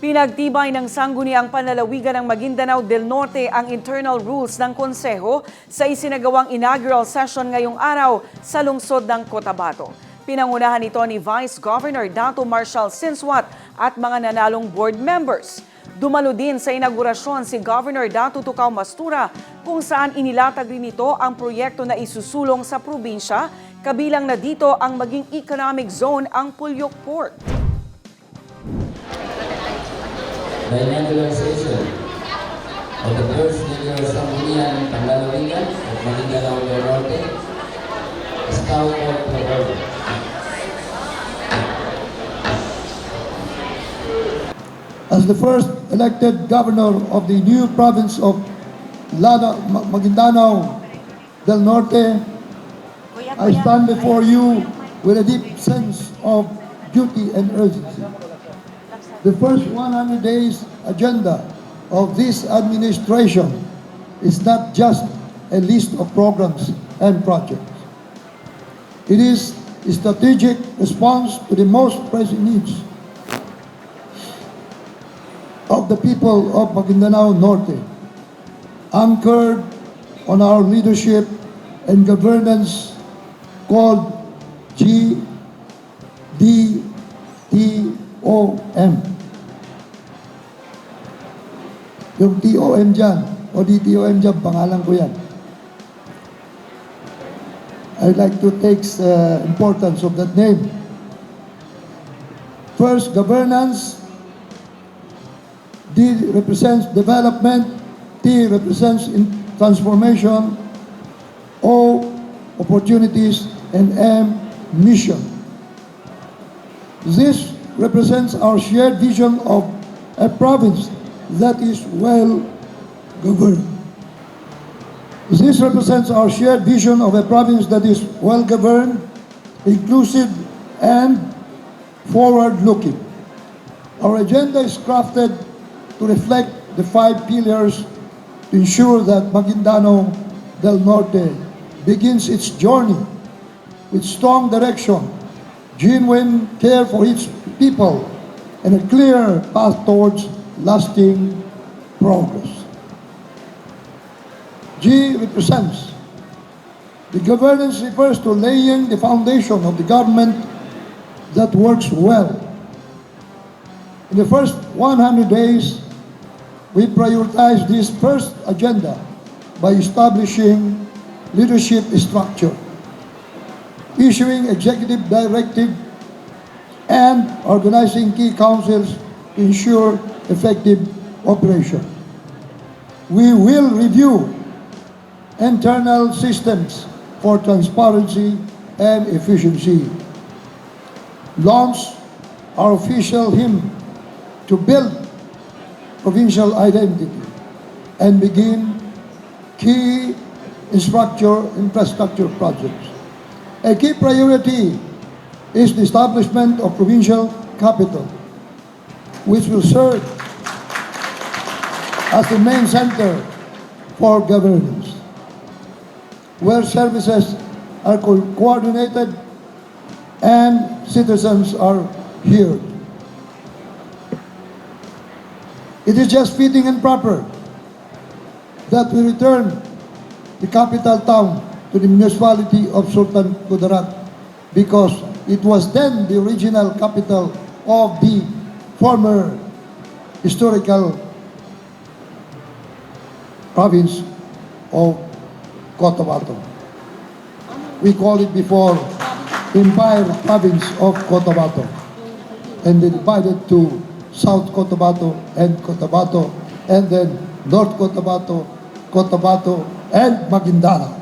Pinagtibay ng sangguniang panlalawigan ng Maguindanao del Norte ang internal rules ng Konseho sa isinagawang inaugural session ngayong araw sa lungsod ng Cotabato. Pinangunahan ito ni Vice Governor Dato Marshall Sinswat at mga nanalong board members. Dumalo din sa inaugurasyon si Governor Dato Tukaw Mastura kung saan inilatag rin ito ang proyekto na isusulong sa probinsya, kabilang na dito ang maging economic zone ang Pulyok Port. The inaugurarization of the first Negro Sangguniang Panlalawigan of Maguindanao del Norte is now called to order. As the first elected governor of the new province of Lada, Ma- Maguindanao del Norte, I stand before you with a deep sense of duty and urgency. The first 100 days agenda of this administration is not just a list of programs and projects. It is a strategic response to the most pressing needs of the people of Maguindanao Norte, anchored on our leadership and governance called GDTOM. Yung TOM dyan, o DTOM dyan, pangalan ko yan. I'd like to take uh, importance of that name. First, governance, D represents development, T represents in transformation, O opportunities, and M mission. This represents our shared vision of a province that is well governed. This represents our shared vision of a province that is well governed, inclusive, and forward looking. Our agenda is crafted to reflect the five pillars to ensure that Maguindano del Norte begins its journey with strong direction, genuine care for its people, and a clear path towards lasting progress. G represents the governance refers to laying the foundation of the government that works well. In the first 100 days, we prioritize this first agenda by establishing leadership structure, issuing executive directive, and organizing key councils to ensure effective operation. We will review internal systems for transparency and efficiency. Launch our official hymn to build provincial identity and begin key infrastructure, infrastructure projects. A key priority is the establishment of provincial capital, which will serve as the main center for governance, where services are co- coordinated and citizens are heard. It is just fitting and proper that we return the capital town to the municipality of Sultan Kudarat because it was then the original capital of the former historical province of Cotabato. We call it before Empire Province of Cotabato. And they divided to South Cotabato and Cotabato, and then North Cotabato, Cotabato, and Maguindana.